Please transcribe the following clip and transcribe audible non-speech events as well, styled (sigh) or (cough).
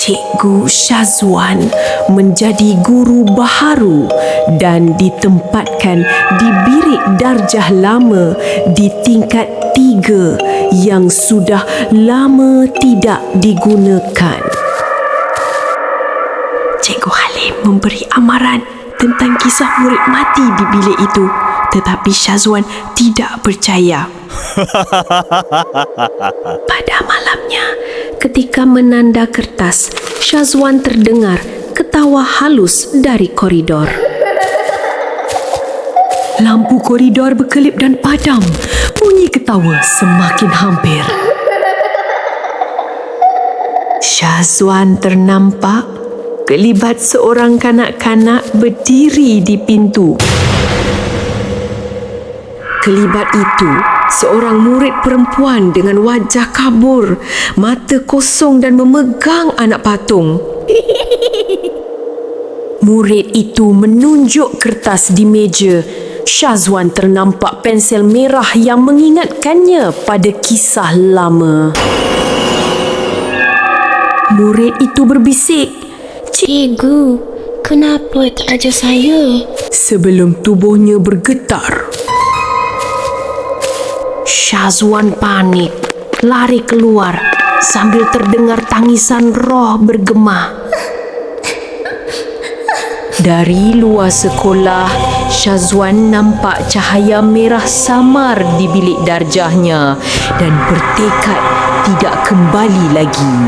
Cikgu Syazwan menjadi guru baharu dan ditempatkan di bilik darjah lama di tingkat tiga yang sudah lama tidak digunakan. Cikgu Halim memberi amaran tentang kisah murid mati di bilik itu tetapi Syazwan tidak percaya. (laughs) Pada malamnya, ketika menanda kertas, Syazwan terdengar ketawa halus dari koridor. Lampu koridor berkelip dan padam. Bunyi ketawa semakin hampir. Syazwan ternampak kelibat seorang kanak-kanak berdiri di pintu. Kelibat itu seorang murid perempuan dengan wajah kabur, mata kosong dan memegang anak patung. (laughs) Murid itu menunjuk kertas di meja. Syazwan ternampak pensel merah yang mengingatkannya pada kisah lama. Murid itu berbisik Cikgu, kenapa tak ajar saya? sebelum tubuhnya bergetar. Syazwan panik, lari keluar sambil terdengar tangisan roh bergema. Dari luar sekolah, Syazwan nampak cahaya merah samar di bilik darjahnya dan bertekad tidak kembali lagi.